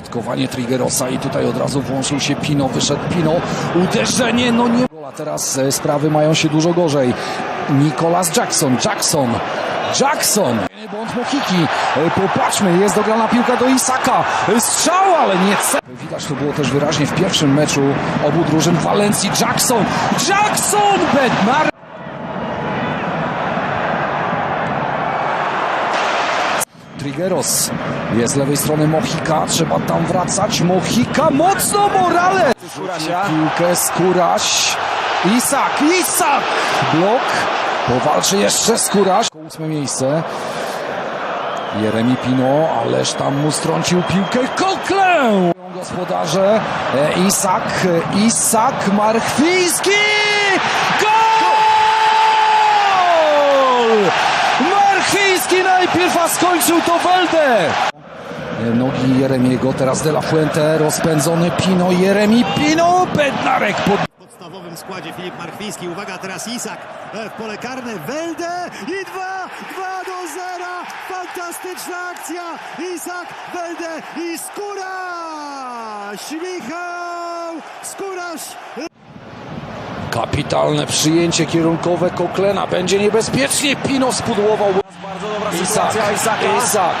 Środkowanie Triggerosa i tutaj od razu włączył się Pino, wyszedł Pino, uderzenie, no nie... A teraz e, sprawy mają się dużo gorzej. Nicolas Jackson, Jackson, Jackson! Błąd Mochiki, E, popatrzmy, jest dograna piłka do Isaka, E, strzał, ale nie. Widać to było też wyraźnie w pierwszym meczu obu drużyn Walencji, Jackson, Jackson, Bednar! Triggeros jest z lewej strony Mochika, trzeba tam wracać. Mochika mocno Morale! Skórasia. Piłkę Skóraś. Isak, Isak! Blok. Powalczy jeszcze Skóraś. Ósme miejsce. Jeremi Pino, ależ tam mu strącił piłkę. Koklę! Gospodarze. E, Isak, e, Isak Marchwiński! Marchwiński najpierw, a skończył to Welde! Nogi Jeremiego, teraz De La Fuente, rozpędzony Pino, Jeremi Pino, Bednarek pod... W podstawowym składzie Filip Marchwiński. Uwaga, teraz Isak e, w pole karne. Welde i 2, 2 do 0. Fantastyczna akcja. Isak, Welde i Skóraś. Michał Skóraś. Kapitalne przyjęcie kierunkowe Koklena, będzie niebezpiecznie, Pino spudłował. Bardzo dobra Isak, Isaka. Isak,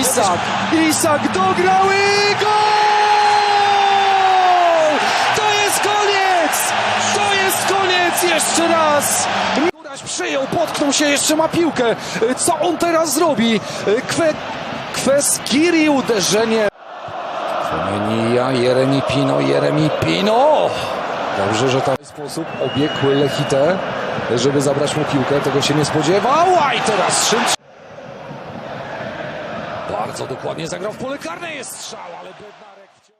Isak, Isak dograł i gol! To jest koniec! To jest koniec! Jeszcze raz! Juraś przyjął, potknął się, jeszcze ma piłkę. Co on teraz zrobi? Kwe, Kweskiri uderzenie. Femenia, Jeremi Pino, Jeremi Pino! Dobrze, że w sposób obiegł Lechitę, żeby zabrać mu piłkę. Tego się nie spodziewał, a i teraz Szymczyk. Bardzo dokładnie zagrał w pole karne, jest strzał, ale Bednarek...